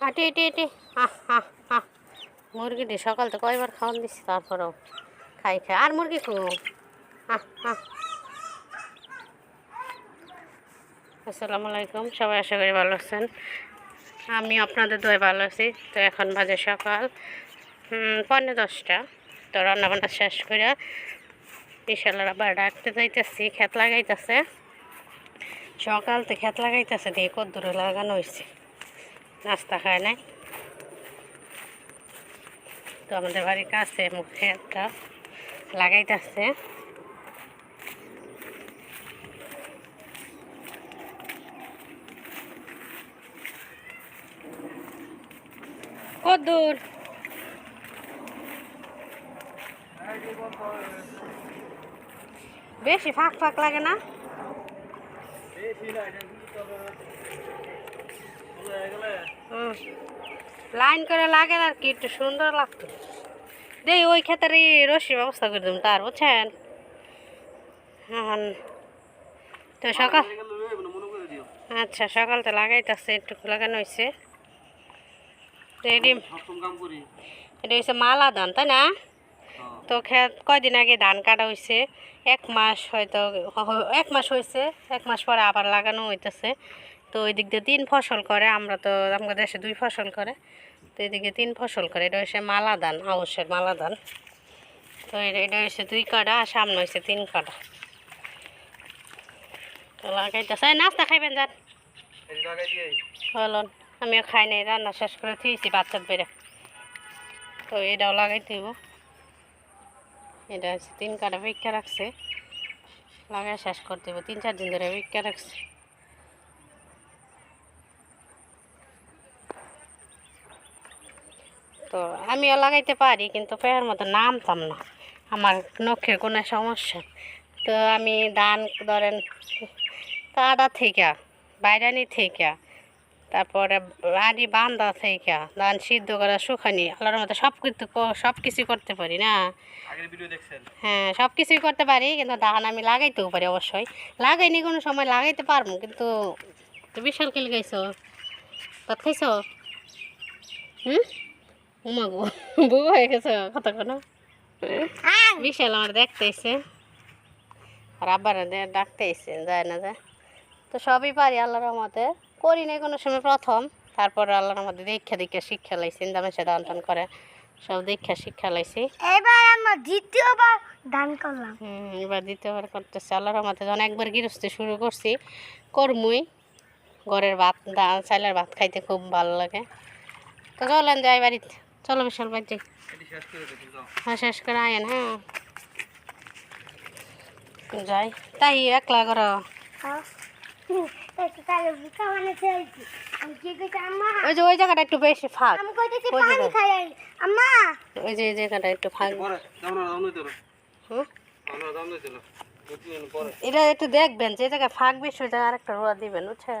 আটি এটি এটি আহ আহ আহ। মুরগিটি সকাল তো কয়বার খাওয়ান দিচ্ছি তারপরেও খাই খাই। আর মুরগি খু আহ আহ। আসসালামু আলাইকুম সবাই আশা করি ভালো আছেন। আমি আপনাদের দয় ভালো আছি। তো এখন বাজে সকাল হুম, পৌনে দশটা। তো রান্নাবান্না শেষ করে বিশালের আবার ডাকতে যাইতেছি খেত লাগাইতেছে। সকাল তো খেত লাগাইতেছে দিয়ে কদ্দুরে লাগানো হয়েছে নাস্তা খায় নাই। তো আমাদের বাড়ির কাছে খেতটা লাগাইতেছে। কদ্দুর। বেশি ফাঁক ফাঁক লাগে না? হুম। লাইন করে লাগে আর কি, একটু সুন্দর লাগতো। দেই, ওই ক্ষেতের এই ব্যবস্থা করে দিলাম তার বুঝছেন? তো সকাল আচ্ছা সকাল তো লাগাইতেছে, একটু লাগানো হয়েছে এটি হচ্ছে মালা ধান তাই না? তো খেত কয়দিন আগে ধান কাটা হয়েছে এক মাস হয়তো এক মাস হয়েছে এক মাস পরে আবার লাগানো হইতেছে। তো ওই দিক দিয়ে তিন ফসল করে আমরা তো আমাদের দেশে দুই ফসল করে। তো এদিকে তিন ফসল করে এটা হচ্ছে মালা ধান আউশের মালা ধান তো এটা এটা হচ্ছে দুই কাটা আর সামনে হচ্ছে তিন কাটা তো লাগাইতেছে। নাস্তা খাইবেন যান। বলুন আমিও খাই নাই রান্না শেষ করে থুয়েছি বাচ্চার বেড়ে। তো এটাও লাগাইতে হইব এটা হচ্ছে তিন কাটা ভিক্ষা রাখছে। লাগাই শেষ করতে হইব তিন চার দিন ধরে ভিক্ষা রাখছে। তো আমিও লাগাইতে পারি কিন্তু পেয়ার মতো নামতাম না। আমার নখের কোনো সমস্যা। তো আমি ধান ধরেন কাটা থেকে বাইরানি থেকে তারপরে আড়ি বান্ধা থেকে ধান সিদ্ধ করা শুকানি আল্লাহর মতো সব কিছু সব কিছুই করতে পারি না। হ্যাঁ সব কিছুই করতে পারি কিন্তু ধান আমি লাগাইতেও পারি অবশ্যই। লাগাইনি কোনো সময় লাগাইতে পারব কিন্তু বিশাল খেলে খাইছো ভাত খাইছো? হুম? উমা গো বউ হয়ে গেছে কথা কোনো বিশাল আমার দেখতে এসে। আর আবার ডাকতে এসে যায় না যায়। তো সবই পারি আল্লাহর রহমতে। করি নাই কোনো সময় প্রথম। তারপরে আল্লাহর মধ্যে দীক্ষা দীক্ষা শিক্ষা লাইছি দামেশে দান টান করে। সব দীক্ষা শিক্ষা লাইছি। এবার আমরা দ্বিতীয়বার দান করলাম। হুম, এবার দ্বিতীয়বার করতেছি। আল্লাহর রহমতে যখন একবার গৃহস্থী শুরু করছি করমুই। ঘরের ভাত চালের ভাত খাইতে খুব ভালো লাগে। তো চলেন যাই বাড়িতে। চলো বিশাল বাড়ি যাই হ্যাঁ শেষ করে আয়েন হ্যাঁ। যাই। তাই একলা করো ওই যে ওই জায়গাটা একটু বেশি ফাঁক। ওই পানি জায়গায়। খাই আই। আম্মা! ওই যে এই জায়গাটা একটু ফাঁক। এটা একটু দেখবেন যে জায়গায় ফাঁক বেশি ওই জায়গায় আরেকটা রোয়া দিবেন বুঝছেন?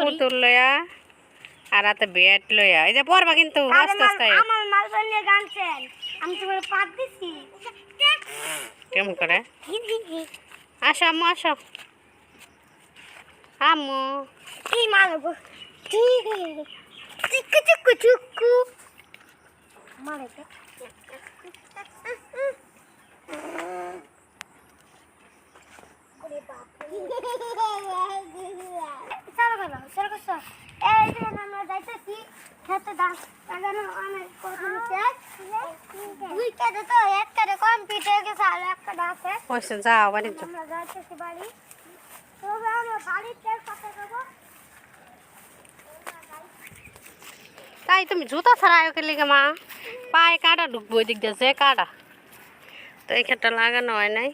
পুতুল লইয়া আর হাতে ব্যাট লইয়া এই যে পড়বা কিন্তু আস্তে আস্তে আমার মালবান নিয়ে গানছেন। আমি তোমার পাত দিছি। কেমন করে? আসো আম্মু আসো। আম্মু। কি মালবো ঠিক চিকু চিকু চুকু। মারে ওরে বাপরে। গেছো। এই যে আমরা যাইতেছি খেতে দাম লাগানো অনেক কঠিন শেষ। দুই কাজে তো এক কাজে কমপ্লিট হয়ে গেছে আর এক কাজে আছে হয়েছে যাও বাড়ি যাও আমরা যাইতেছি বাড়ি তবে আমরা বাড়িতে সাথে যাব তাই তুমি জুতা ছাড়া আয়ো লিগে মা পায়ে কাটা ঢুকবো ওই দিক দিয়ে যে কাটা তো এই ক্ষেত্রে লাগানো হয় নাই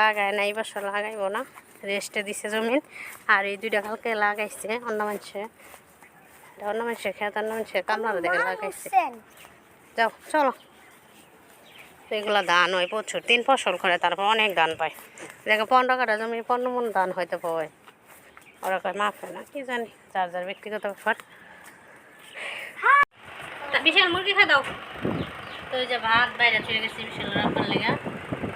লাগায় নাই এই বছর লাগাইবো না রেস্টে দিছে জমিন আর এই দুইটা কালকে লাগাইছে অন্য মানুষে অন্য মানুষের খেত অন্য মানুষের কামলার দেখে লাগাইছে? যাও চলো। এগুলো ধান হয় প্রচুর তিন ফসল করে তারপর অনেক ধান পায়। দেখো পনেরো কাটা জমি পনেরো মন ধান হয়তো পায় ওরা কয় মাফে না কি জানি যার যার ব্যক্তিগত ব্যাপার। বিশাল মুরগি খা দাও। তো ওই যে ভাত বাইরে চলে গেছি বিশাল রাখার লেগা।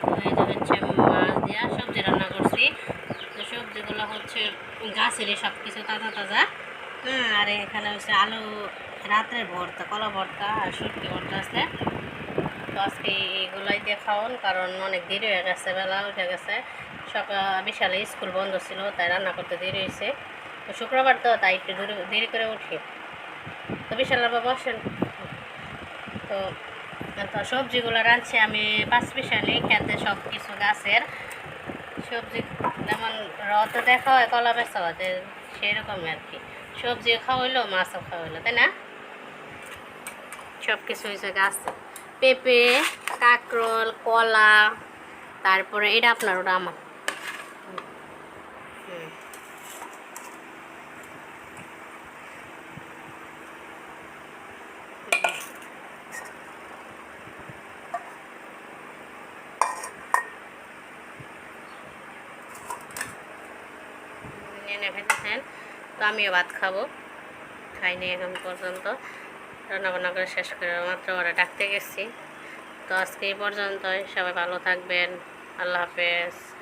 তো এই যে হচ্ছে মাছ দিয়া সবজি রান্না করছি। সবজিগুলো হচ্ছে গাছেরই সব কিছু তাজা তাজা। হ্যাঁ আর এখানে হচ্ছে আলু রাত্রের ভর্তা, কলা ভর্তা আর শুটকি ভর্তা আছে। তো আজকে এগুলোই দিয়ে খাওয়ান কারণ অনেক দেরি হয়ে গেছে, বেলা উঠে গেছে। সকাল, বিশালে স্কুল বন্ধ ছিল, তাই রান্না করতে দেরি হয়েছে। তো শুক্রবার তো তাই একটু দেরি দেরি করে উঠি। তো বিশাল বাবা বসেন। তো তো সবজিগুলো রাঁধছি আমি, পাঁচ বিশালি খেতে সব কিছু গাছের সবজি। যেমন রত দেখা হয় কলা বেচা হয় সেরকমই আর কি। সবজি খাওয়াইলো, মাছও খাওয়া হইল তাই না? সব কিছু হয়েছে গাছ। পেঁপে, কাঁকরোল, কলা, তারপরে এটা আপনার ওটা আমার তো আমিও ভাত খাব। খাইনি এখন পর্যন্ত। রান্নাবান্না করে শেষ করে মাত্র ওরা ডাকতে গেছি। তো আজকে এই পর্যন্তই। সবাই ভালো থাকবেন। আল্লাহ হাফেজ।